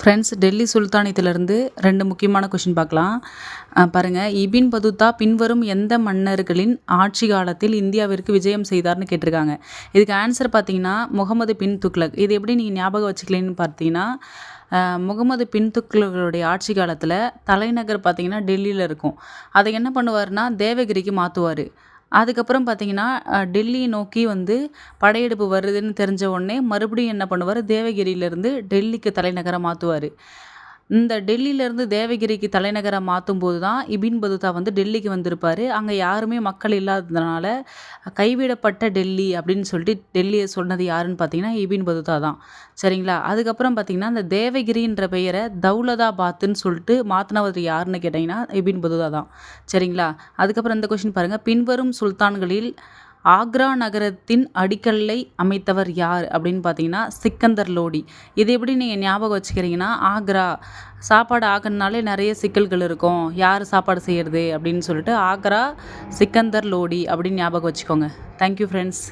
Friends Delhi சுல்தானியத்திலேருந்து ரெண்டு முக்கியமான question பார்க்கலாம். பாருங்கள் இபின் பதுத்தா பின்வரும் எந்த மன்னர்களின் ஆட்சி காலத்தில் இந்தியாவிற்கு விஜயம் செய்தார்னு கேட்டிருக்காங்க. இதுக்கு ஆன்சர் பார்த்தீங்கன்னா முகமது பின் துக்ளக். இது எப்படி நீங்கள் ஞாபகம் வச்சுக்கலன்னு பார்த்தீங்கன்னா முகமது பின் துக்லர்களுடைய ஆட்சி காலத்தில் தலைநகர் பார்த்தீங்கன்னா டெல்லியில் இருக்கும். அதை என்ன பண்ணுவார்னா தேவகிரிக்கு மாற்றுவார் அதுக்கப்புறம் பார்த்தீங்கன்னா டெல்லி டெல்லியை நோக்கி வந்து படையெடுப்பு வருதுன்னு தெரிஞ்ச உடனே மறுபடியும் என்ன பண்ணுவார்? தேவகிரியிலேருந்து டெல்லிக்கு தலைநகரை மாற்றுவார் இந்த டெல்லியிலேருந்து தேவகிரிக்கு தலைநகரை மாற்றும் போது தான் இபின் பதுதா வந்து டெல்லிக்கு வந்திருப்பார். அங்கே யாருமே மக்கள் இல்லாததுனால கைவிடப்பட்ட டெல்லி அப்படின்னு சொல்லிட்டு டெல்லியை சொன்னது யாருன்னு பார்த்தீங்கன்னா இபின் பதுதா தான். சரிங்களா? அதுக்கப்புறம் பார்த்தீங்கன்னா இந்த தேவகிரின்ற பெயரை தௌலதாபாத்துன்னு சொல்லிட்டு மாற்றினவர் யாருன்னு கேட்டிங்கன்னா இபின் பதுதா தான். சரிங்களா? அதுக்கப்புறம் இந்த கொஷின் பாருங்கள் பின்வரும் சுல்தான்களில் ஆக்ரா நகரத்தின் அடிக்கல்லை அமைத்தவர் யார் அப்படின்னு பார்த்தீங்கன்னா சிக்கந்தர் லோடி. இது எப்படி நீங்கள் ஞாபகம் வச்சுக்கிறீங்கன்னா ஆக்ரா சாப்பாடு ஆகணுனாலே நிறைய சிக்கல்கள் இருக்கும். யார் சாப்பாடு செய்கிறது அப்படின்னு சொல்லிட்டு ஆக்ரா சிக்கந்தர் லோடி அப்படின்னு ஞாபகம் வச்சுக்கோங்க. Thank you friends